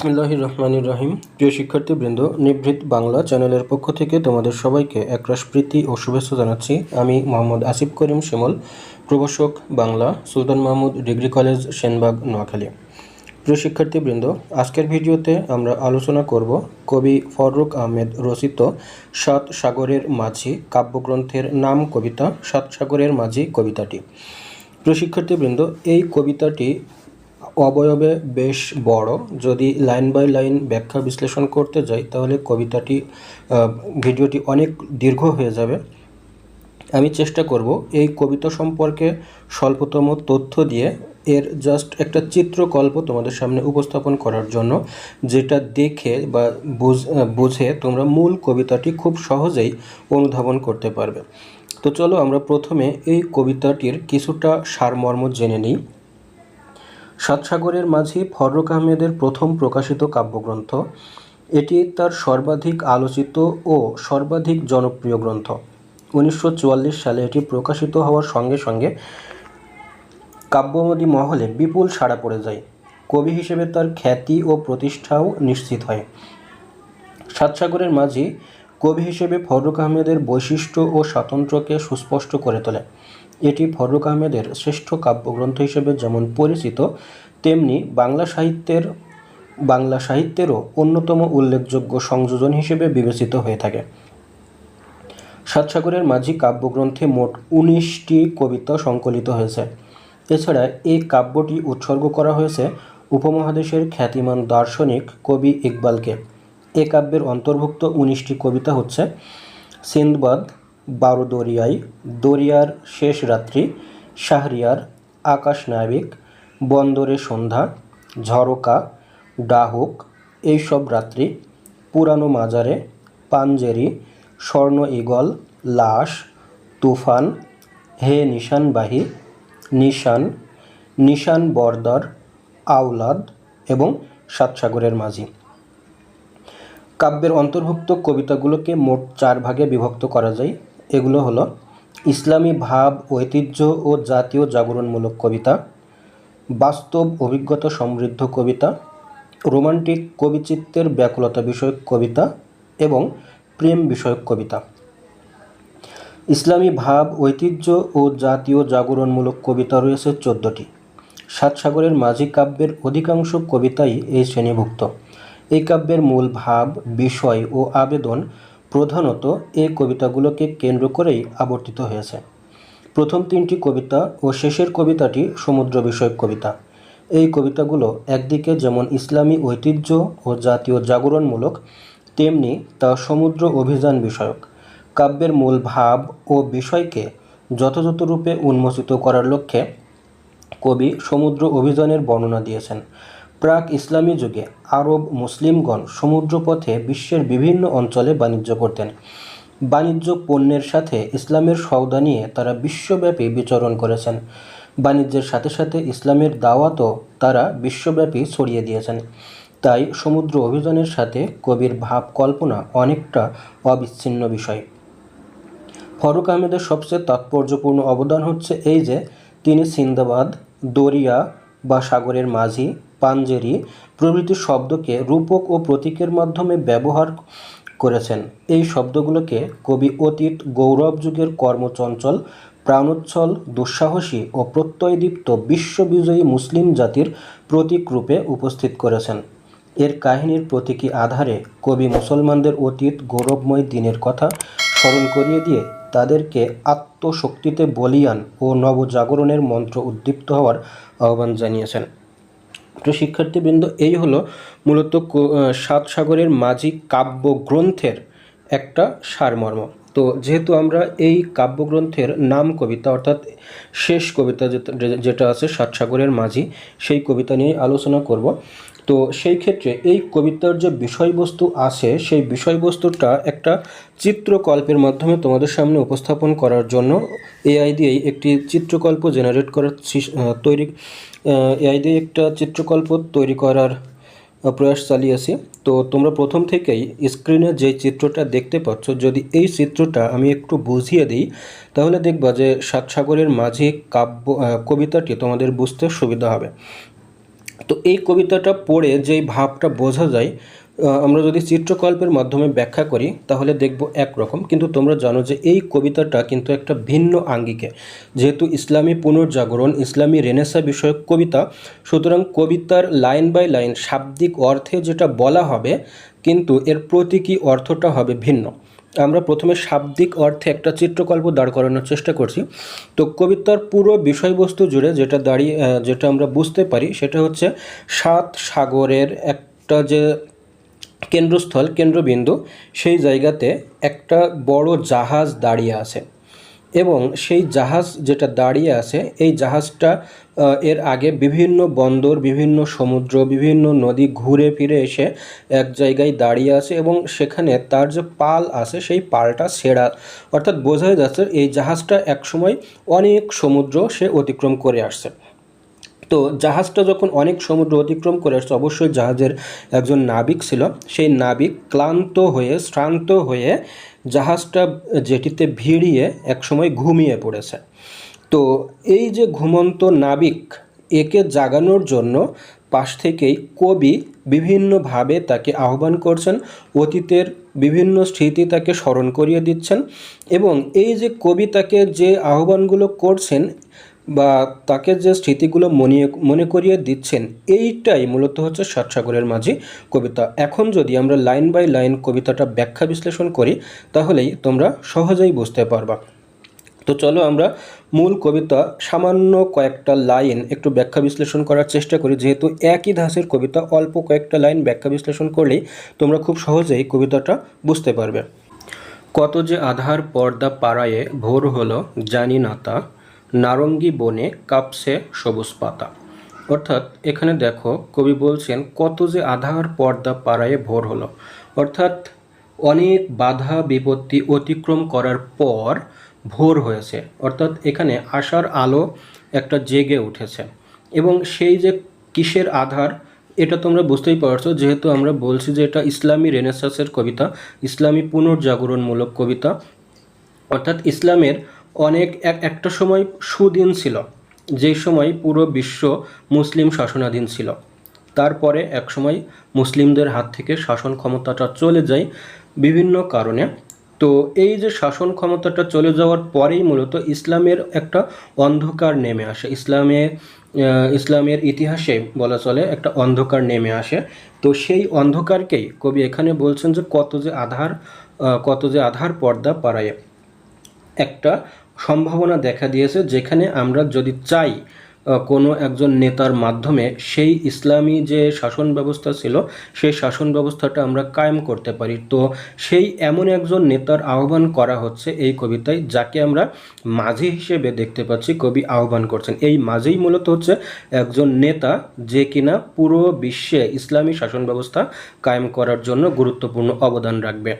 বিসমিল্লাহির রহমানির রহিম। প্রিয় শিক্ষার্থীবৃন্দ, নিভৃত বাংলা চ্যানেলের পক্ষ থেকে তোমাদের সবাইকে একরাশ প্রীতি ও শুভেচ্ছা জানাচ্ছি। আমি মোহাম্মদ আসিফ করিম শিমল, প্রভাষক বাংলা, সুলতান মাহমুদ ডিগ্রি কলেজ, সেনবাগ, নোয়াখালী। প্রিয় শিক্ষার্থীবৃন্দ, আজকের ভিডিওতে আমরা আলোচনা করব কবি ফররুক আহমেদ রচিত সাত সাগরের মাঝি কাব্যগ্রন্থের নাম কবিতা, সাত সাগরের মাঝি কবিতাটি। প্রিয় শিক্ষার্থীবৃন্দ, এই কবিতাটি অবয়বে বেশ বড়। যদি লাইন বাই লাইন ব্যাখ্যা বিশ্লেষণ করতে যাই, তাহলে কবিতাটি ভিডিওটি অনেক দীর্ঘ হয়ে যাবে। আমি চেষ্টা করব এই কবিতা সম্পর্কে স্বল্পতম তথ্য দিয়ে। এর জাস্ট একটা চিত্রকল্প তোমাদের সামনে উপস্থাপন করার জন্য, যেটা দেখে বা বুঝ- তোমরা মূল কবিতাটি খুব সহজেই অনুধাবন করতে পারবে। তো চলো আমরা প্রথমে এই কবিতাটির কিছুটা সারমর্ম জেনে নিই। সাতসাগরের মাঝি ফররুক আহমেদের প্রথম প্রকাশিত কাব্যগ্রন্থ। এটি তার সর্বাধিক আলোচিত ও সর্বাধিক জনপ্রিয় গ্রন্থ। উনিশশো চুয়াল্লিশ সালে এটি প্রকাশিত হওয়ার সঙ্গে সঙ্গে কাব্যমদী মহলে বিপুল সাড়া পড়ে যায়। কবি হিসেবে তার খ্যাতি ও প্রতিষ্ঠাও নিশ্চিত হয়। সাতসাগরের মাঝি কবি হিসেবে ফররুক আহমেদের বৈশিষ্ট্য ও স্বাতন্ত্র্যকে সুস্পষ্ট করে তোলে। এটি ফররুক আহমেদের শ্রেষ্ঠ কাব্যগ্রন্থ হিসেবে যেমন পরিচিত, তেমনি বাংলা সাহিত্যের, বাংলা সাহিত্যেরও অন্যতম উল্লেখযোগ্য সংযোজন হিসেবে বিবেচিত হয়ে থাকে। সাতসাগরের মাঝি কাব্যগ্রন্থে মোট উনিশটি কবিতা সংকলিত হয়েছে। এছাড়া এই কাব্যটি উৎসর্গ করা হয়েছে উপমহাদেশের খ্যাতিমান দার্শনিক কবি ইকবালকে। এ কাব্যের অন্তর্ভুক্ত উনিশটি কবিতা হচ্ছে সিন্দবাদ বারো দরিয়াই, দরিয়ার শেষ রাত্রি, শাহরিয়ার, আকাশ নাবিক, বন্দরে সন্ধ্যা, ঝরকা, ডাহুক, এইসব রাত্রি, পুরানো মাজারে পাঞ্জেরি স্বর্ণ ইগল লাশ, তুফান, হে নিশানবাহী, নিশান নিশান বর্দার, আওলাদ এবং সাতসাগরের মাঝি। কাব্যের অন্তর্ভুক্ত কবিতাগুলোকে মোট চার ভাগে বিভক্ত করা যায়। এগুলো হলো ইসলামী ভাব, ঐতিহ্য ও জাতীয় জাগরণমূলক কবিতা, বাস্তব অভিজ্ঞতা সমৃদ্ধ কবিতা, রোমান্টিক কবিচিত্রের ব্যাকুলতা বিষয়ক কবিতা এবং প্রেম বিষয়ক কবিতা। ইসলামী ভাব, ঐতিহ্য ও জাতীয় জাগরণমূলক কবিতা রয়েছে চোদ্দটি। সাতসাগরের মাঝি কাব্যের অধিকাংশ কবিতাই এই শ্রেণীভুক্ত। এই কাব্যের মূল ভাব, বিষয় ও আবেদন প্রধানত এই কবিতাগুলোকে কেন্দ্র করেই আবর্তিত হয়েছে। প্রথম তিনটি কবিতা ও শেষের কবিতাটি সমুদ্র বিষয়ক কবিতা। এই কবিতাগুলো একদিকে যেমন ইসলামী ঐতিহ্য ও জাতীয় জাগরণমূলক, তেমনি তা সমুদ্র অভিযান বিষয়ক। কাব্যের মূল ভাব ও বিষয়কে যথাযথ রূপে উন্মোচিত করার লক্ষ্যে কবি সমুদ্র অভিযানের বর্ণনা দিয়েছেন। প্রাক ইসলামী যুগে আরব মুসলিমগণ সমুদ্রপথে বিশ্বের বিভিন্ন অঞ্চলে বাণিজ্য করতেন। বাণিজ্য পণ্যের সাথে ইসলামের সওদা নিয়ে তারা বিশ্বব্যাপী বিচরণ করেছেন। বাণিজ্যের সাথে সাথে ইসলামের দাওয়াতও তারা বিশ্বব্যাপী ছড়িয়ে দিয়েছেন। তাই সমুদ্র অভিযানের সাথে কবির ভাব কল্পনা অনেকটা অবিচ্ছিন্ন বিষয়। ফরুক আহমেদের সবচেয়ে তাৎপর্যপূর্ণ অবদান হচ্ছে এই যে, তিনি সিন্দাবাদ, দরিয়া বা সাগরের মাঝি পাঞ্জেরি প্রভৃতি শব্দকে রূপক ও প্রতীকের মাধ্যমে ব্যবহার করেছেন। এই শব্দগুলোকে কবি অতীত, গৌরব যুগের কর্মচঞ্চল, প্রাণোচ্ছল, দুঃসাহসী ও প্রত্যয়দীপ্ত বিশ্ববিজয়ী মুসলিম জাতির প্রতীক রূপে উপস্থিত করেছেন। এর কাহিনীর প্রতীকী আধারে কবি মুসলমানদের অতীত, গৌরবময় দিনের কথা স্মরণ করিয়ে দিয়ে তাদেরকে আত্মশক্তিতে বলিয়ান ও নবজাগরণের মন্ত্র উদ্দীপ্ত হওয়ার আহ্বান জানিয়েছেন। তো শিক্ষার্থীবৃন্দ, এই হলো মূলত সাত সাগরের মাঝি কাব্যগ্রন্থের একটা সারমর্ম। তো যেহেতু আমরা এই কাব্যগ্রন্থের নাম কবিতা, অর্থাৎ শেষ কবিতা যেটা আছে সাত সাগরের মাঝি, সেই কবিতা নিয়ে আলোচনা করব। তো সেই ক্ষেত্রে এই কবিতার যে বিষয়বস্তু আছে, সেই বিষয়বস্তুটা একটা চিত্রকল্পের মাধ্যমে তোমাদের সামনে উপস্থাপন করার জন্য এআই দিয়েই একটি চিত্রকল্প জেনারেট করার তৈরি এআই দিয়ে একটা চিত্রকল্প তৈরি করার প্রয়াস চালিয়েছি তো তোমরা প্রথম থেকেই স্ক্রিনে যে চিত্রটা দেখতে পাচ্ছ, যদি এই চিত্রটা আমি একটু বুঝিয়ে দিই, তাহলে দেখবা যে সাত সাগরের মাঝি কাব্য কবিতাটি তোমাদের বুঝতে সুবিধা হবে। তো এই কবিতাটা পড়ে যেই ভাবটা বোঝা যায় আমরা যদি চিত্রকল্পের মাধ্যমে ব্যাখ্যা করি, তাহলে দেখব একরকম। কিন্তু তোমরা জানো যে এই কবিতাটা কিন্তু একটা ভিন্ন আঙ্গিকে। যেহেতু ইসলামী পুনর্জাগরণ, ইসলামী রেনেসা বিষয়ক কবিতা, সুতরাং কবিতার লাইন বাই লাইন শাব্দিক অর্থে যেটা বলা হবে, কিন্তু এর প্রতীকী অর্থটা হবে ভিন্ন। আমরা প্রথমে শাব্দিক অর্থে একটা চিত্রকল্প দাঁড় করানোর চেষ্টা করছি। তো কবিতার পুরো বিষয়বস্তু জুড়ে যেটা দাঁড়িয়ে যেটা আমরা বুঝতে পারি, সেটা হচ্ছে সাত সাগরের একটা যে কেন্দ্রস্থল, কেন্দ্রবিন্দু, সেই জায়গাতে একটা বড় জাহাজ দাঁড়িয়ে আছে। এবং সেই জাহাজ যেটা দাঁড়িয়ে আছে, এই জাহাজটা এর আগে বিভিন্ন বন্দর, বিভিন্ন সমুদ্র, বিভিন্ন নদী ঘুরে ফিরে এসে এক জায়গায় দাঁড়িয়ে আছে এবং সেখানে তার যে পাল আছে, সেই পালটা সেরা অর্থাৎ বোঝাই যাচ্ছে, এই জাহাজটা একসময় অনেক সমুদ্র সে অতিক্রম করে আসছে। তো জাহাজটা যখন অনেক সমুদ্র অতিক্রম করে আসছে, অবশ্যই জাহাজের একজন নাবিক ছিল। সেই নাবিক ক্লান্ত হয়ে, শ্রান্ত হয়ে জাহাজটা যেটিতে ভিড়িয়ে একসময় ঘুমিয়ে পড়েছে। তো এই যে ঘুমন্ত নাবিক, একে জাগানোর জন্য পাশ থেকেই কবি বিভিন্নভাবে তাকে আহ্বান করছেন, অতীতের বিভিন্ন স্মৃতি তাকে স্মরণ করিয়ে দিচ্ছেন এবং এই যে কবি তাকে যে আহ্বানগুলো করছেন বা তাকে যে স্মৃতিগুলো মনে মনে করিয়ে দিচ্ছেন, এইটাই মূলত হচ্ছে সাতসাগরের মাঝি কবিতা। এখন যদি আমরা লাইন বাই লাইন কবিতাটা ব্যাখ্যা বিশ্লেষণ করি, তাহলেই তোমরা সহজেই বুঝতে পারবা। তো চলো আমরা মূল কবিতা, সামান্য কয়েকটা লাইন একটু ব্যাখ্যা বিশ্লেষণ করার চেষ্টা করি। যেহেতু একই ধাঁচের কবিতা, অল্প কয়েকটা লাইন ব্যাখ্যা বিশ্লেষণ করলেই তোমরা খুব সহজেই কবিতাটা বুঝতে পারবে। কত যে আধার পর্দা পাড়ায়ে ভোর হলো জানি না তা নারঙ্গী বনে কাঁপছে সবুজ পাতা। অর্থাৎ এখানে দেখো, কবি বলছেন, কত যে আধার পর্দা পাড়ায়ে ভোর হলো। অর্থাৎ অনেক বাধা বিপত্তি অতিক্রম করার পর ভোর হয়েছে। অর্থাৎ এখানে আশার আলো একটা জেগে উঠেছে। এবং সেই যে কিসের আধার, এটা তোমরা বুঝতেই পারছ, যেহেতু আমরা বলছি যে এটা ইসলামী রেনেসাসের কবিতা, ইসলামী পুনর্জাগরণমূলক কবিতা। অর্থাৎ ইসলামের অনেক এক, একটা সময় সুদিন ছিল, যেই সময় পুরো বিশ্ব মুসলিম শাসনাধীন ছিল। তারপরে এক সময় মুসলিমদের হাত থেকে শাসন ক্ষমতাটা চলে যায় বিভিন্ন কারণে। তো এই যে শাসন ক্ষমতাটা চলে যাওয়ার পরেই মূলত ইসলামের একটা অন্ধকার নেমে আসে। ইসলামে ইসলামের ইতিহাসে বলা চলে একটা অন্ধকার নেমে আসে। তো সেই অন্ধকারকেই কবি এখানে বলছেন যে কত যে আধার কত যে আধার পর্দা পাড়ায়। একটা সম্ভাবনা দেখা দিয়েছে যেখানে আমরা যদি চাই কোনো একজন নেতার মাধ্যমে সেই ইসলামী যে শাসন ব্যবস্থা ছিল, সেই শাসন ব্যবস্থাটা আমরা কায়েম করতে পারি। তো সেই এমন একজন নেতার আহ্বান করা হচ্ছে এই কবিতায়, যাকে আমরা মাঝি হিসেবে দেখতে পাচ্ছি, কবি আহ্বান করছেন। এই মাঝেই মূলত হচ্ছে একজন নেতা যে কিনা পুরো বিশ্বে ইসলামী শাসন ব্যবস্থা কায়েম করার জন্য গুরুত্বপূর্ণ অবদান রাখবে।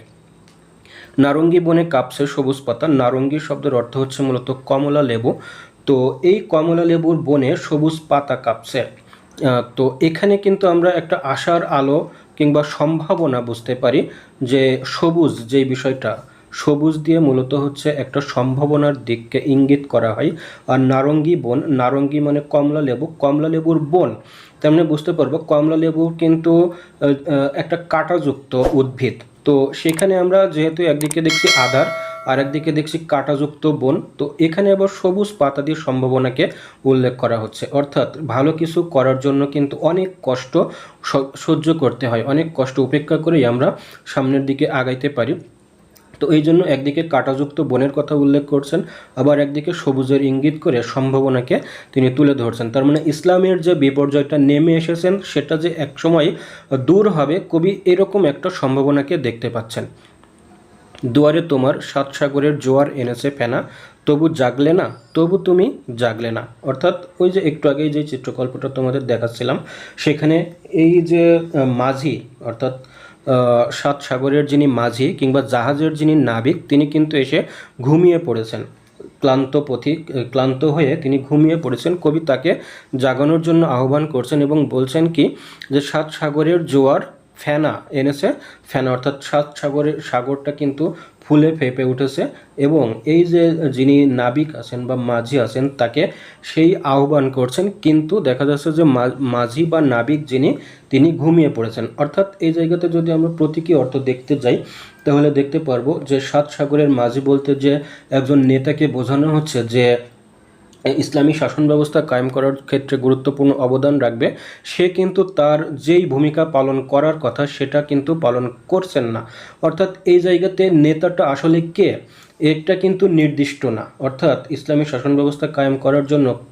নারঙ্গী বনে কাঁপছে সবুজ পাতা। নারঙ্গী শব্দের অর্থ হচ্ছে মূলত কমলা লেবু। তো এই কমলা লেবুর বনে সবুজ পাতা কাঁপছে তো এখানে কিন্তু আমরা একটা আশার আলো কিংবা সম্ভাবনা বুঝতে পারি যে সবুজ যে বিষয়টা, সবুজ দিয়ে মূলত হচ্ছে একটা সম্ভাবনার দিককে ইঙ্গিত করা হয়। আর নারঙ্গী বন, নারঙ্গী মানে কমলা লেবু। কমলা লেবুর বন, তেমনি বুঝতে পারব কমলা লেবু কিন্তু একটা কাঁটাযুক্ত উদ্ভিদ। তো সেখানে আমরা যেহেতু একদিকে দেখছি আধার, আর একদিকে দেখছি কাঁটাযুক্ত বন, তো এখানে আবার সবুজ পাতা দিয়ে সম্ভাবনাকে উল্লেখ করা হচ্ছে। অর্থাৎ ভালো কিছু করার জন্য কিন্তু অনেক কষ্ট সহ্য করতে হয়, অনেক কষ্ট উপেক্ষা করেই আমরা সামনের দিকে আগাইতে পারি। তো এই জন্য একদিকে কাঁটাযুক্ত বনের কথা উল্লেখ করছেন, আবার একদিকে সবুজের ইঙ্গিত করে সম্ভাবনাকে তিনি তুলে ধরছেন। তার মানে ইসলামের যে বিপর্যয়টা নেমে এসেছেন, সেটা যে একসময় দূর হবে, কবি এরকম একটা সম্ভাবনাকে দেখতে পাচ্ছেন। দুয়ারে তোমার সাত সাগরের জোয়ার এনেছে ফেনা, তবু জাগলে না, তবু তুমি জাগলে না। অর্থাৎ ওই যে একটু আগেই যে চিত্রকল্পটা তোমাদের দেখাচ্ছিলাম, সেখানে এই যে মাঝি, অর্থাৎ সাত সাগরের যিনি মাঝি কিংবা জাহাজের যিনি নাবিক, তিনি কিন্তু এসে ঘুমিয়ে পড়েছেন। ক্লান্ত পথিক ক্লান্ত হয়ে তিনি ঘুমিয়ে পড়েছেন। কবি তাকে জাগানোর জন্য আহ্বান করছেন এবং বলছেন কি যে, সাত সাগরের জোয়ার ফেনা এনেছে। ফেনা অর্থাৎ সাত সাগরের সাগরটা কিন্তু ফুলে ফেপে উঠেছে এবং এই যে যিনি নাবিক আছেন বা মাঝি আছেন তাকে সেই আহ্বান করছেন, কিন্তু দেখা যাচ্ছে যে মাঝি বা নাবিক যিনি, তিনি ঘুমিয়ে পড়েছেন। অর্থাৎ এই জায়গাতে যদি আমরা প্রতীকী অর্থ দেখতে যাই, তাহলে দেখতে পারব যে সাত সাগরের মাঝি বলতে যে একজন নেতাকে বোঝানো হচ্ছে যে ইসলামী শাসন ব্যবস্থা কায়েম করার ক্ষেত্রে গুরুত্বপূর্ণ অবদান রাখবে। সে কিন্তু তার যেই ভূমিকা পালন করার কথা, সেটা কিন্তু পালন করছেন না। অর্থাৎ এই জায়গাতে নেতাটা আসলে কে? এটা কিন্তু নির্দিষ্ট না। অর্থাৎ ইসলামী শাসন ব্যবস্থা কায়েম করার জন্য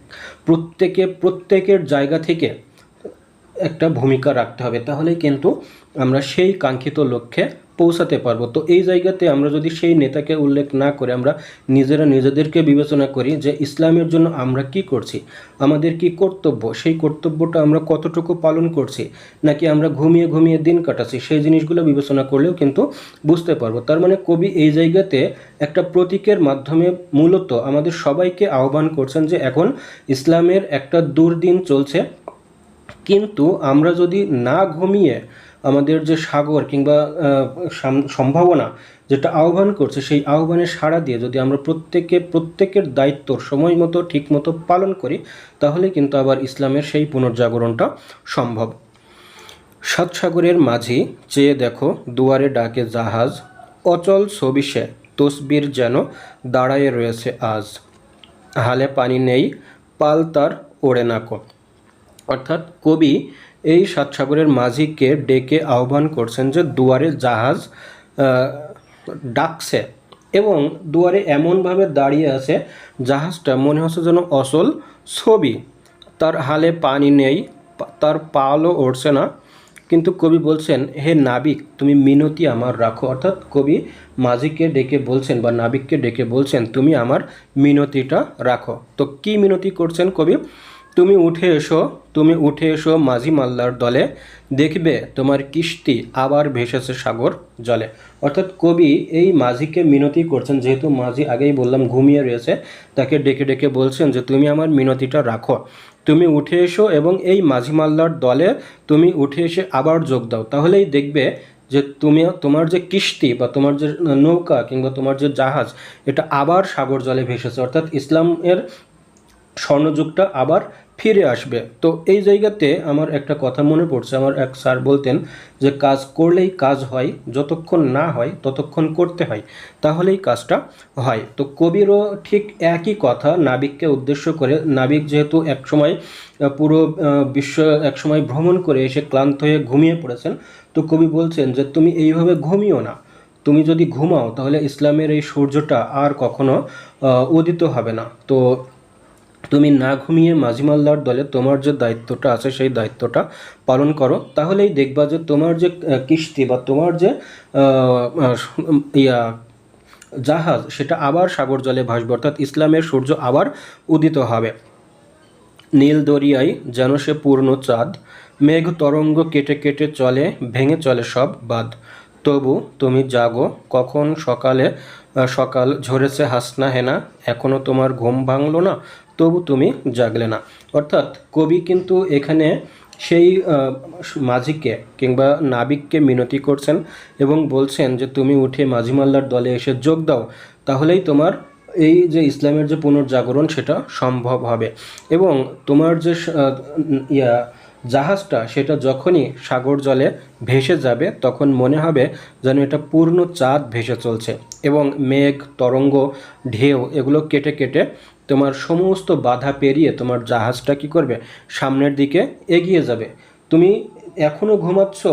প্রত্যেকে, প্রত্যেকের জায়গা থেকে একটা ভূমিকা রাখতে হবে। তাহলেই কিন্তু আমরা সেই কাঙ্ক্ষিত লক্ষ্যে পৌঁছাতে পারব। তো এই জায়গাতে আমরা যদি সেই নেতাকে উল্লেখ না করে আমরা নিজেরা নিজেদেরকে বিবেচনা করি যে ইসলামের জন্য আমরা কি করছি, আমাদের কি কর্তব্য, সেই কর্তব্যটা আমরা কতটুকু পালন করছি, নাকি আমরা ঘুমিয়ে ঘুমিয়ে দিন কাটাচ্ছি, সেই জিনিসগুলো বিবেচনা করলেও কিন্তু বুঝতে পারব। তার মানে কবি এই জায়গাতে একটা প্রতীকের মাধ্যমে মূলত আমাদের সবাইকে আহ্বান করছেন যে এখন ইসলামের একটা দুর্দিন চলছে, কিন্তু আমরা যদি না ঘুমিয়ে আমাদের যে সাগর কিংবা সম্ভাবনা যেটা আহ্বান করছে, সেই আহ্বানে সাড়া দিয়ে যদি আমরা প্রত্যেকে, প্রত্যেকের দায়িত্ব সময় মতো, ঠিক মতো পালন করি, তাহলে কিন্তু আবার ইসলামের সেই পুনর্জাগরণটা সম্ভব। সাত সাগরের মাঝি চেয়ে দেখো, দুয়ারে ডাকে জাহাজ, অচল ছবিসে তসবির যেন দাঁড়ায়ে রয়েছে আজ। হালে পানি নেই, পাল তার ওড়ে নাকো অর্থাৎ কবি এই সাত সাগরের মাঝিকে ডেকে আহ্বান করছেন যে দুয়ারে জাহাজ ডাকছে এবং দুয়ারে এমনভাবে দাঁড়িয়ে আছে, জাহাজটা মনে হচ্ছে যেন অসল ছবি। তার হালে পানি নেই, তার পালও উঠছে না। কিন্তু কবি বলছেন, হে নাবিক, তুমি মিনতি আমার রাখো। অর্থাৎ কবি মাঝিকে ডেকে বলছেন বা নাবিককে ডেকে বলছেন, তুমি আমার মিনতিটা রাখো। তো কি মিনতি করছেন কবি? তুমি উঠে এসো, তুমি উঠে এসো মাঝি মাল্লার দলে। দেখবে তোমার কিস্তি আবার ভেসেছে সাগর জলে। অর্থাৎ কবি এই মাঝিকে মিনতি করছেন, যেহেতু মাঝি আগেই বললাম ঘুমিয়ে রয়েছে, তাকে ডেকে ডেকে বলছেন যে তুমি আমার মিনতিটা রাখো। তুমি উঠে এসো এবং এই মাঝি মাল্লার দলে তুমি উঠে এসে আবার যোগ দাও। তাহলেই দেখবে যে তুমি, তোমার যে কিস্তি বা তোমার যে নৌকা কিংবা তোমার যে জাহাজ, এটা আবার সাগর জলে ভেসেছে। অর্থাৎ ইসলামের স্বর্ণযুগটা আবার ফিরে আসবে। তো এই জায়গাতে আমার একটা কথা মনে পড়ছে। আমার এক স্যার বলতেন যে, কাজ করলেই কাজ হয়, যতক্ষণ না হয় ততক্ষণ করতে হয়, তাহলেই কাজটা হয়। তো কবিরও ঠিক একই কথা নাবিককে উদ্দেশ্য করে। নাবিক যেহেতু একসময় পুরো বিশ্ব একসময় ভ্রমণ করে এসে ক্লান্ত হয়ে ঘুমিয়ে পড়েছেন। তো কবি বলছেন যে, তুমি এইভাবে ঘুমিও না। তুমি যদি ঘুমাও, তাহলে ইসলামের এই সূর্যটা আর কখনো উদিত হবে না। তো তুমি না ঘুমিয়ে মাঝিমাল্লার দলে তোমার যে দায়িত্বটা আছে সেই দায়িত্বটা পালন করো। তাহলেই দেখবা যে তোমার যে কিস্তি বা তোমার যে ইয়া, জাহাজ, সেটা আবার সাগর জলে ভাসবে, অর্থাৎ ইসলামের সূর্য আবার উদিত হবে। নীল দরিয়ায় যেন সে পূর্ণ চাঁদ, মেঘ তরঙ্গ কেটে কেটে চলে, ভেঙে চলে সব বাদ তবু তুমি জাগো, কখন সকালে সকাল ঝরেছে হাসনা হেনা, এখনও তোমার ঘুম ভাঙলো না? তবু তুমি জাগলে না। অর্থাৎ কবি কিন্তু এখানে সেই মাঝিকে কিংবা নাবিককে মিনতি করছেন এবং বলছেন যে, তুমি উঠে মাঝিমাল্লার দলে এসে যোগ দাও, তাহলেই তোমার এই যে ইসলামের যে পুনর্জাগরণ সেটা সম্ভব হবে। এবং তোমার যে ইয়া, জাহাজটা সেটা যখনই সাগর জলে ভেসে যাবে, তখন মনে হবে যেন এটা পূর্ণ চাঁদ ভেসে চলছে এবং মেঘ, তরঙ্গ, ঢেউ এগুলো কেটে কেটে তোমার সমস্ত বাধা পেরিয়ে তোমার জাহাজটা কি করবে? সামনের দিকে এগিয়ে যাবে। তুমি এখনও ঘুমাচ্ছ?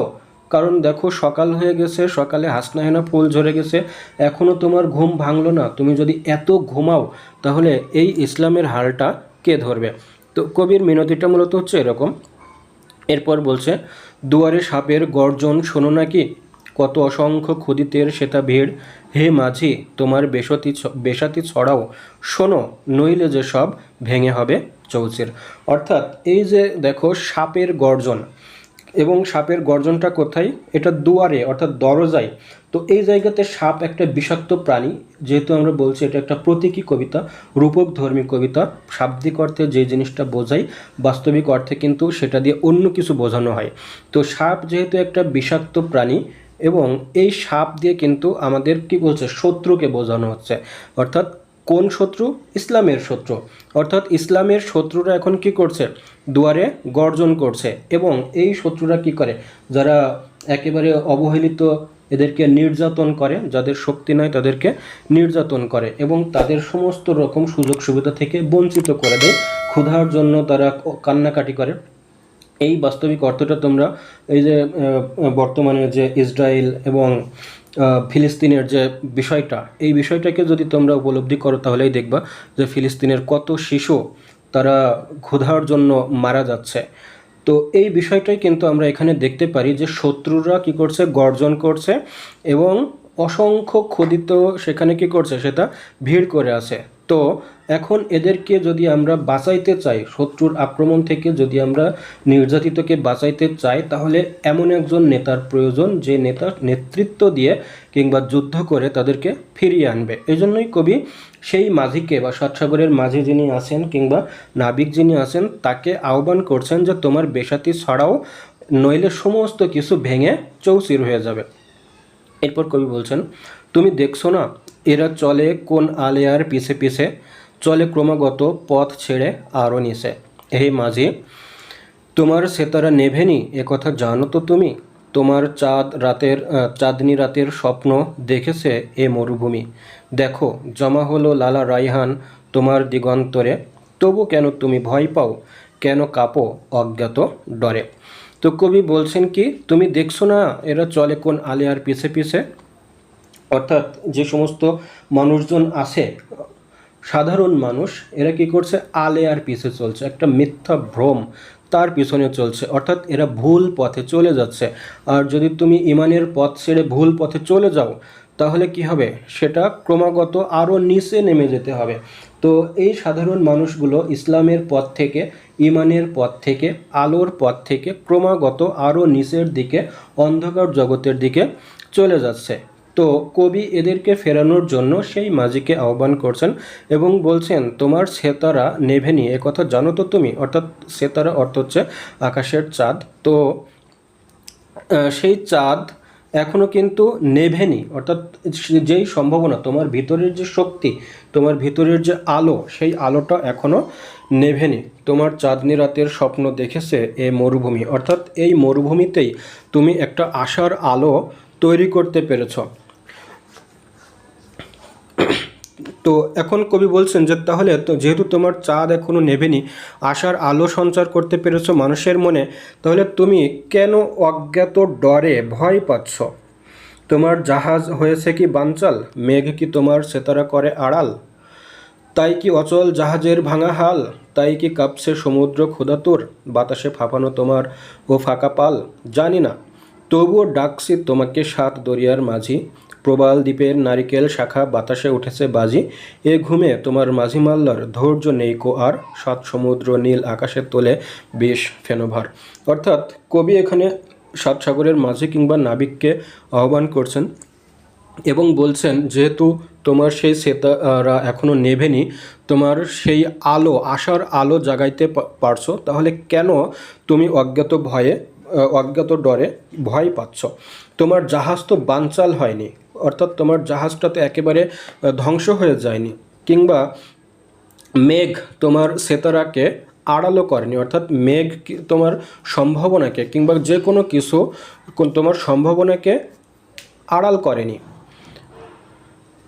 কারণ দেখো সকাল হয়ে গেছে, সকালে হাসনা হেনা ফুল ঝরে গেছে। এখনও তোমার ঘুম ভাঙলো না। তুমি যদি এত ঘুমাও, তাহলে এই ইসলামের হালটা কে ধরবে? তো কবির মিনতিটা মূলত হচ্ছে এরকম। এরপর বলছে, দুয়ারে সাপের গর্জন শোনো নাকি? কত অসংখ্য ক্ষুদিতের সেতা ভিড়। হে মাঝি, তোমার বেসতি ছ- বেসাতি ছড়াও। শোনো, নইলে যে সব ভেঙে হবে চৌচির। অর্থাৎ এই যে দেখো সাপের গর্জন। এবং সাপের গর্জনটা কোথায়? এটা দুয়ারে, অর্থাৎ দরজায়। তো এই জায়গাতে সাপ একটা বিষাক্ত প্রাণী। যেহেতু আমরা বলছি এটা একটা প্রতীকী কবিতা, রূপক ধর্মী কবিতা। শাব্দিক অর্থে যে জিনিসটা বোঝাই, বাস্তবিক অর্থে কিন্তু সেটা দিয়ে অন্য কিছু বোঝানো হয়। তো সাপ যেহেতু একটা বিষাক্ত প্রাণী এবং এই সাপ দিয়ে কিন্তু আমাদের কি বলছে, শত্রুকে বোঝানো হচ্ছে। অর্থাৎ কোন শত্রু? ইসলামের শত্রু। অর্থাৎ ইসলামের শত্রুরা এখন কি করছে? দুয়ারে গর্জন করছে এবং এই শত্রুরা কি করে? যারা একেবারে অবহেলিত এদেরকে নির্যাতন করে, যাদের শক্তি নয় তাদেরকে নির্যাতন করে এবং তাদের সমস্ত রকম সুযোগ সুবিধা থেকে বঞ্চিত করে দেয়। ক্ষুধার জন্য তারা কান্নাকাটি করে। এই বাস্তবিক অর্থটা তোমরা এই যে বর্তমানে যে ইসরায়েল এবং ফিলিস্তিনের যে বিষয়টা, এই বিষয়টাকে যদি তোমরা উপলব্ধি করো, তাহলেই দেখবা যে ফিলিস্তিনের কত শিশু তারা ক্ষুধার জন্য মারা যাচ্ছে। তো এই বিষয়টাই কিন্তু আমরা এখানে দেখতে পারি যে শত্রুরা কি করছে, গর্জন করছে এবং অসংখ্য ক্ষুদিত সেখানে কি করছে, সেটা ভিড় করে আছে। তো এখন এদেরকে যদি আমরা বাঁচাইতে চাই, শত্রুর আক্রমণ থেকে যদি আমরা নির্যাতিতকে বাঁচাইতে চাই, তাহলে এমন একজন নেতার প্রয়োজন যে নেতা নেতৃত্ব দিয়ে কিংবা যুদ্ধ করে তাদেরকে ফিরিয়ে আনবে। এই জন্যই কবি সেই মাঝিকে বা সাতসাগরের মাঝি যিনি আছেন কিংবা নাবিক যিনি আছেন, তাকে আহ্বান করছেন যে তোমার বেসাতি ছাড়াও নইলে সমস্ত কিছু ভেঙে চৌচির হয়ে যাবে। এরপর কবি বলছেন, তুমি দেখছ না এরা চলে কোন আলেয়ার পিছে পিছে, চলে ক্রমাগত পথ ছেড়ে আরও নিচে। হে মাঝি, তোমার সেতারা নেভেনি এ কথা জানো তো তুমি? তোমার চাঁদ রাতের চাঁদনি রাতের স্বপ্ন দেখেছে এ মরুভূমি। দেখো, জমা হলো লালা রাইহান তোমার দিগন্তরে। তবু কেন তুমি ভয় পাও? কেন কাঁপো অজ্ঞাত ডরে? তো কবি বলছেন কি, তুমি দেখছ না এরা চলে কোন আলিয়ার পিছে পিছে? অর্থাৎ যে সমস্ত মানুষজন আছে, সাধারণ মানুষ, এরা কি করছে? আলেয়ার পিছে চলছে, একটা মিথ্যা ভ্রম তার পিছনে চলছে। অর্থাৎ এরা ভুল পথে চলে যাচ্ছে। আর যদি তুমি ইমানের পথ ছেড়ে ভুল পথে চলে যাও, তাহলে কি হবে? সেটা ক্রমাগত আরও নিচে নেমে যেতে হবে। তো এই সাধারণ মানুষগুলো ইসলামের পথ থেকে, ইমানের পথ থেকে, আলোর পথ থেকে ক্রমাগত আরও নিচের দিকে, অন্ধকার জগতের দিকে চলে যাচ্ছে। তো কবি এদেরকে ফেরানোর জন্য সেই মাঝিকে আহ্বান করছেন এবং বলছেন, তোমার সেতারা নেভেনি এ কথা জানো তো তুমি? অর্থাৎ সেতারা অর্থ হচ্ছে আকাশের চাঁদ। তো সেই চাঁদ এখনও কিন্তু নেভেনি অর্থাৎ যেই সম্ভাবনা, তোমার ভিতরের যে শক্তি, তোমার ভিতরের যে আলো, সেই আলোটা এখনও নেভেনি তোমার চাঁদনি রাতের স্বপ্ন দেখেছে এ মরুভূমি। অর্থাৎ এই মরুভূমিতেই তুমি একটা আশার আলো তৈরি করতে পেরেছ। তো এখন কবি বলছেন যে, তাহলে যেহেতু তোমার চাঁদ এখনও নেভেনি, আশার আলো সঞ্চার করতে পেরেছ মানুষের মনে, তাহলে তুমি কেন অজ্ঞাত ডরে ভয় পাচ্ছ? তোমার জাহাজ হয়েছে কি বানচাল? মেঘ কি তোমার সেতারা করে আড়াল? তাই কি অচল জাহাজের ভাঙা হাল? তাই কি কাঁপছে সমুদ্র ক্ষুধাতুর বাতাসে ফাঁপানো তোমার ও ফাঁকা পাল? জানি না। তবুও ডাকছি তোমাকে সাত দরিয়ার মাঝি প্রবাল দ্বীপের নারিকেল শাখা বাতাসে উঠেছে বাজি। এ ঘুমে তোমার মাঝি মাল্লার ধৈর্য নেই কো আর। সাত সমুদ্র নীল আকাশের তোলে বেশ ফেনোভার। অর্থাৎ কবি এখানে সাত সাগরের মাঝি কিংবা নাবিককে আহ্বান করছেন এবং বলছেন, যেহেতু তোমার সেই সেতারা এখনও নেভেনি, তোমার সেই আলো, আশার আলো জাগাইতে পারছ, তাহলে কেন তুমি অজ্ঞাত ভয়ে, অজ্ঞাত ডরে ভয় পাচ্ছ? তোমার জাহাজ তো বানচাল হয়নি। অর্থাৎ তোমার জাহাজটা তো একেবারে ধ্বংস হয়ে যায়নি কিংবা মেঘ তোমার সেতারাকে আড়ালো করেনি, অর্থাৎ মেঘ তোমার সম্ভাবনাকে কিংবা যে কোনো কিছু তোমার সম্ভাবনাকে আড়াল করেনি।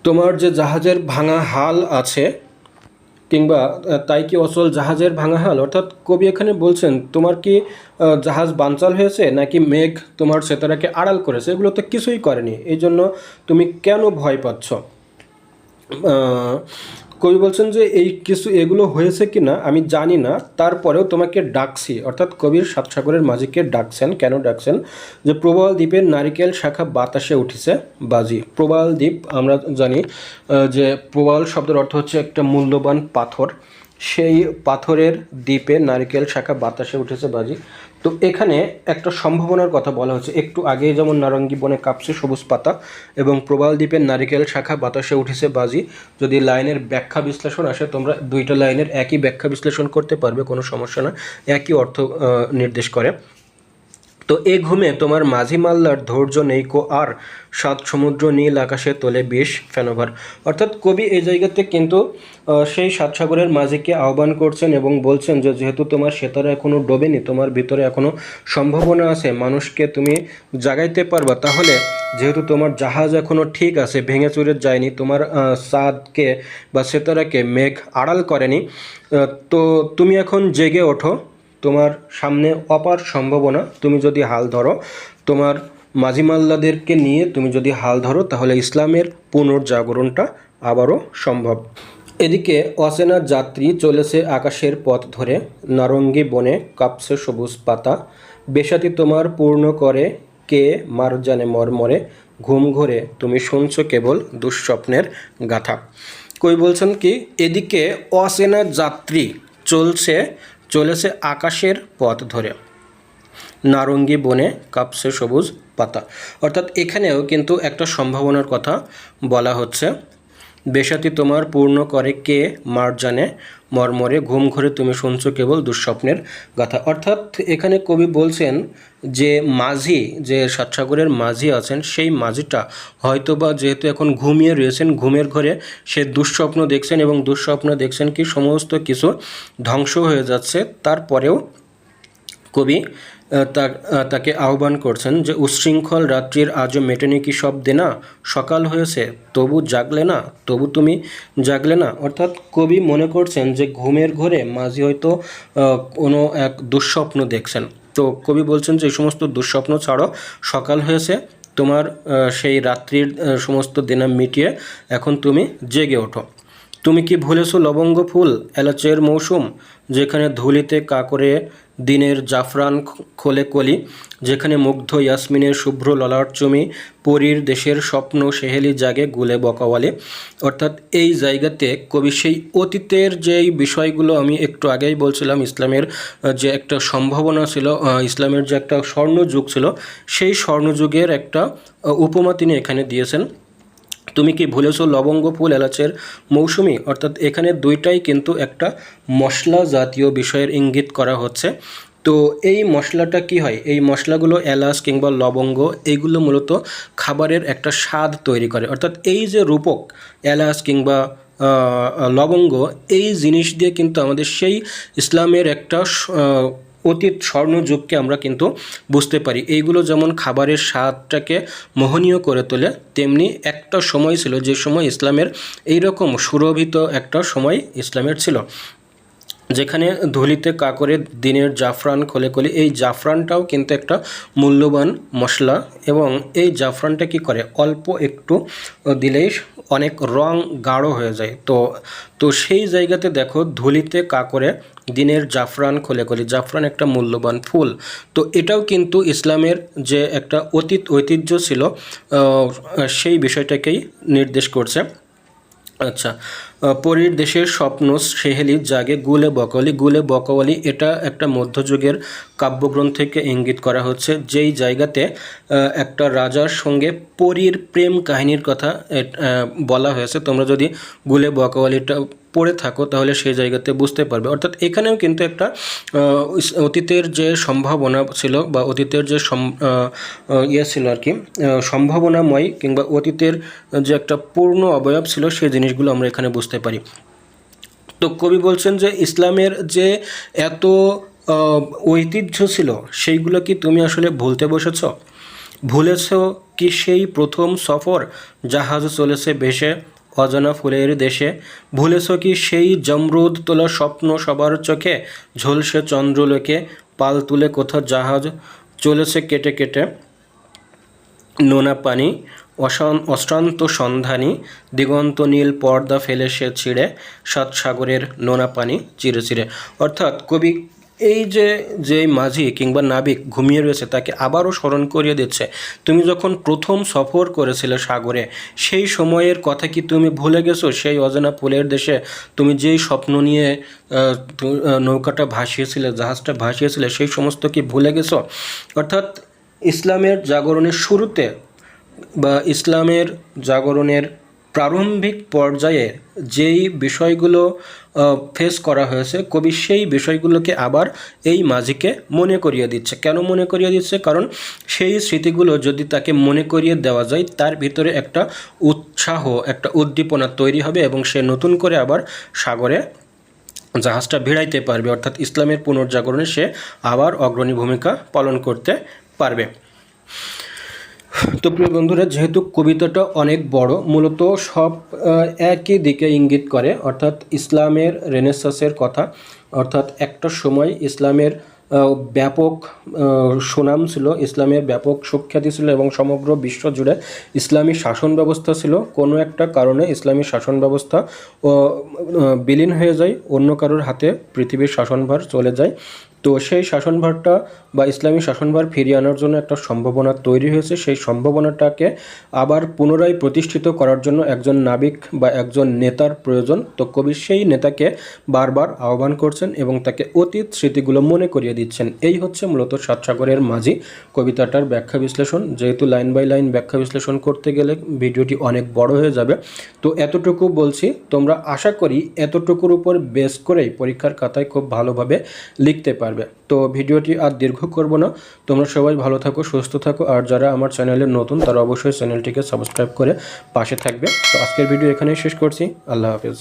তোমার যে জাহাজের ভাঙা হাল আছে কিংবা তাই কি অচল জাহাজের ভাঙা হাল অর্থাৎ কবি এখানে বলছেন, তোমার কি জাহাজ বানচাল হয়েছে, নাকি মেঘ তোমার সেতারাকে আড়াল করেছে? এগুলো তো কিছুই করেনি। এই জন্য তুমি কেন ভয় পাচ্ছ? কবি বলছেন যে এই কিছু এগুলো হয়েছে কি না আমি জানি না। তারপরেও তোমাকে ডাকছি। অর্থাৎ কবির সাত সাগরের মাঝিকে ডাকছেন। কেন ডাকছেন? যে প্রবাল দ্বীপের নারিকেল শাখা বাতাসে উঠেছে বাজি। প্রবাল দ্বীপ, আমরা জানি যে প্রবাল শব্দের অর্থ হচ্ছে একটা মূল্যবান পাথর। সেই পাথরের দ্বীপে নারিকেল শাখা বাতাসে উঠেছে বাজি। তো এখানে একটা সম্ভাবনার কথা বলা হচ্ছে। একটু আগে যেমন নারঙ্গি বনে কাঁপছে সবুজ পাতা এবং প্রবাল দ্বীপের নারিকেল শাখা বাতাসে উঠেছে বাজি। যদি লাইনের ব্যাখ্যা বিশ্লেষণ আসে, তোমরা দুইটা লাইনের একই ব্যাখ্যা বিশ্লেষণ করতে পারবে, কোনো সমস্যা না। একই অর্থ নির্দেশ করে। তো এই ঘুমে তোমার মাঝি মাল্লার ধৈর্য নেই কো আর। সাত সমুদ্র নীল আকাশে তোলে বিষ ফেনোভার। অর্থাৎ কবি এই জায়গাতে কিন্তু সেই সাত সাগরের মাঝিকে আহ্বান করছেন এবং বলছেন যে, যেহেতু তোমার সেতারা এখনও ডোবেনি, তোমার ভিতরে এখনও সম্ভাবনা আছে, মানুষকে তুমি জাগাইতে পারবা। তাহলে যেহেতু তোমার জাহাজ এখনও ঠিক আছে, ভেঙে চুরে যায়নি, তোমার চাঁদকে বা সেতারাকে মেঘ আড়াল করেনি তো তুমি এখন জেগে ওঠো। তোমার সামনে অপার সম্ভাবনা, তুমি যদি হাল ধরো, তোমার মাঝিমাল্লাদেরকে নিয়ে তুমি যদি হাল ধরো, তাহলে ইসলামের পুনর্জাগরণটা আবারও সম্ভব। এদিকে অচেনা যাত্রী চলেছে আকাশের পথ ধরে, নারঙ্গী বনে কাঁপছে সবুজ পাতা। বেশাতি তোমার পূর্ণ করে কে মার জানে মরমরে, ঘুম ঘরে, তুমি শুনছো কেবল দুঃস্বপ্নের গাথা। কই বলছেন কি, এদিকে অচেনা যাত্রী চলছে চলেছে আকাশের পথ ধরে। নারঙ্গি বনে কাঁপছে সবুজ পাতা। অর্থাৎ এখানেও কিন্তু একটা সম্ভাবনার কথা বলা হচ্ছে। বেশাতি তোমার পূর্ণ করে কে? মার জানে। মর্মরে ঘুম ঘরে তুমি শুনছো কেবল দুঃস্বপ্নের গাথা অর্থাৎ এখানে কবি বলছেন যে মাঝি, যে সাতসাগরের মাঝি আছেন, সেই মাঝিটা হয়তোবা যেহেতু এখন ঘুমিয়ে রয়েছেন, ঘুমের ঘরে সে দুঃস্বপ্ন দেখছেন এবং দুঃস্বপ্ন দেখছেন কি সমস্ত কিছু ধ্বংস হয়ে যাচ্ছে। তারপরেও কবি তাকে আহ্বান করছেন যে উচ্ছৃঙ্খল রাত্রির আজও মেটেনি কি সব দেনা? সকাল হয়েছে, তবু জাগলে না? তবু তুমি জাগলে না? অর্থাৎ কবি মনে করছেন যে ঘুমের ঘরে মাঝি হয়তো কোনো এক দুঃস্বপ্ন দেখছেন। তো কবি বলছেন যে এই সমস্ত দুঃস্বপ্ন ছাড়ো, সকাল হয়েছে, তোমার সেই রাত্রির সমস্ত দিনা মিটিয়ে এখন তুমি জেগে ওঠো। তুমি কি ভুলেছো লবঙ্গ ফুল, এলাচের মৌসুম, যেখানে ধুলিতে কাকরে দিনের জাফরান খোলে কলি, যেখানে মুগ্ধ ইয়াসমিনের শুভ্র ললাট চুমি পরীর দেশের স্বপ্ন সেহেলি জাগে গুলে বকাওয়ালি? অর্থাৎ এই জায়গাতে কবি সেই অতীতের যেই বিষয়গুলো আমি একটু আগেই বলছিলাম, ইসলামের যে একটা সম্ভাবনা ছিল ইসলামের যে একটা স্বর্ণযুগ ছিল, সেই স্বর্ণযুগের একটা উপমা তিনি এখানে দিয়েছেন। তুমি কি ভুলেছো লবঙ্গ, ফুল, এলাচের মৌসুমি? অর্থাৎ এখানে দুইটাই কিন্তু একটা মশলা জাতীয় বিষয়ের ইঙ্গিত করা হচ্ছে। তো এই মশলাটা কি হয়? এই মশলাগুলো এলাচ কিংবা লবঙ্গ, এইগুলো মূলত খাবারের একটা স্বাদ তৈরি করে। অর্থাৎ এই যে রূপক, এলাচ কিংবা লবঙ্গ, এই জিনিস দিয়ে কিন্তু আমাদের সেই ইসলামের একটা অতীত স্বর্ণযুগকে আমরা কিন্তু বুঝতে পারি। এইগুলো যেমন খাবারের স্বাদটাকে মোহনীয় করে তোলে, তেমনি একটা সময় ছিল যে সময় ইসলামের এইরকম সুরভিত একটা সময় ইসলামের ছিল। যেখানে ধুলিতে কাকরে দিনের জাফরান খোলে খোলে এই জাফরানটাও কিন্তু একটা মূল্যবান মশলা এবং এই জাফরানটা কি করে? অল্প একটু দিলেই অনেক রং গাঢ় হয়ে যায়। তো তো সেই জায়গাতে দেখো ধুলিতে কাকরে দিনের জাফরান খোলে খোলে জাফরান একটা মূল্যবান ফুল। তো এটাও কিন্তু ইসলামের যে একটা অতীত ঐতিহ্য ছিল সেই বিষয়টাকেই নির্দেশ করছে। আচ্ছা পরীর দেশের স্বপ্ন সেহেলি জাগে গুলে বকওয়ালি গুলে বকওয়ালি এটা একটা মধ্যযুগের কাব্যগ্রন্থকে ইঙ্গিত করা হচ্ছে। যেই জায়গাতে একটা রাজার সঙ্গে পরীর প্রেম কাহিনীর কথা বলা হয়েছে। তোমরা যদি গুলে বকওয়ালিটা পড়ে থাকো, তাহলে সেই জায়গাতে বুঝতে পারবে। অর্থাৎ এখানেও কিন্তু একটা অতীতের যে সম্ভাবনা ছিল বা অতীতের যে ইয়ে ছিল আর কি সম্ভাবনাময় কিংবা অতীতের যে একটা পূর্ণ অবয়ব ছিল, সেই জিনিসগুলো আমরা এখানে বুঝতে পারি। তো কবি বলছেন যে, ইসলামের যে এত ঐতিহ্য ছিল, সেইগুলো কি তুমি আসলে ভুলতে বসেছ? ভুলেছ কি সেই প্রথম সফর জাহাজ চলেছে ভেসে অজানা ফুলের দেশে? ভুলেছ কি সেই জমরুদ তোলা স্বপ্ন সবার চোখে, ঝলসে চন্দ্রলোকে পাল তুলে কোথাও জাহাজ চলেছে কেটে কেটে? নোনা পানি অশ্রান্ত সন্ধানী, দিগন্ত নীল পর্দা ফেলে সে ছিঁড়ে, সাত সাগরের নোনা পানি চিরে চিরে। অর্থাৎ কবি এই যে যে মাঝি কিংবা নাবিক ঘুমিয়ে রয়েছে, তাকে আবারও স্মরণ করিয়ে দিচ্ছে, তুমি যখন প্রথম সফর করেছিলে সাগরে, সেই সময়ের কথা কি তুমি ভুলে গেছো? সেই অজানা ফুলের দেশে তুমি যেই স্বপ্ন নিয়ে নৌকাটা ভাসিয়েছিলে, জাহাজটা ভাসিয়েছিলে, সেই সমস্ত কি ভুলে গেছো? অর্থাৎ ইসলামের জাগরণের শুরুতে বা ইসলামের জাগরণের প্রারম্ভিক পর্যায়ে যেই বিষয়গুলো ফেস করা হয়েছে, কবি সেই বিষয়গুলোকে আবার এই মাঝিকে মনে করিয়ে দিচ্ছে। কেন মনে করিয়ে দিচ্ছে? কারণ সেই স্মৃতিগুলো যদি তাকে মনে করিয়ে দেওয়া যায়, তার ভিতরে একটা উৎসাহ, একটা উদ্দীপনা তৈরি হবে এবং সে নতুন করে আবার সাগরে জাহাজটা ভিড়াইতে পারবে। অর্থাৎ ইসলামের পুনর্জাগরণে সে আবার অগ্রণী ভূমিকা পালন করতে পারবে। তো প্রিয় বন্ধুরা, যেহেতু কবিতাটা অনেক বড়, মূলত সব একই দিকে ইঙ্গিত করে, অর্থাৎ ইসলামের রেনেসাসের কথা, অর্থাৎ একটা সময় ইসলামের ব্যাপক সুনাম ছিল, ইসলামের ব্যাপক সুখ্যাতি ছিল এবং সমগ্র বিশ্ব জুড়ে ইসলামী শাসন ব্যবস্থা ছিল। কোনো একটা কারণে ইসলামী শাসন ব্যবস্থা বিলীন হয়ে যায়, অন্য কারোর হাতে পৃথিবীর শাসনভার চলে যায়। তো সেই শাসনভারটা বা ইসলামী শাসনভার ফিরিয়ে আনার জন্য একটা সম্ভাবনা তৈরি হয়েছে। সেই সম্ভাবনাটাকে আবার পুনরায় প্রতিষ্ঠিত করার জন্য একজন নাবিক বা একজন নেতার প্রয়োজন। তো কবি সেই নেতাকে বারবার আহ্বান করছেন এবং তাকে অতীত স্মৃতিগুলো মনে করিয়ে দিচ্ছেন। এই হচ্ছে মূলত সাতসাগরের মাঝি কবিতাটার ব্যাখ্যা বিশ্লেষণ। যেহেতু লাইন বাই লাইন ব্যাখ্যা বিশ্লেষণ করতে গেলে ভিডিওটি অনেক বড় হয়ে যাবে। তো এতটুকু বলছি, তোমরা আশা করি এতটুকুর উপর বেস করেই পরীক্ষার খাতায় খুব ভালোভাবে লিখতে পারবে তো ভিডিওটি আর দীর্ঘ করব না। তোমরা সবাই ভালো থাকো, সুস্থ থাকো। আর যারা আমার চ্যানেলে নতুন, তারা অবশ্যই চ্যানেলটিকে সাবস্ক্রাইব করে পাশে থাকবে। তো আজকের ভিডিও এখানেই শেষ করছি। আল্লাহ হাফেজ।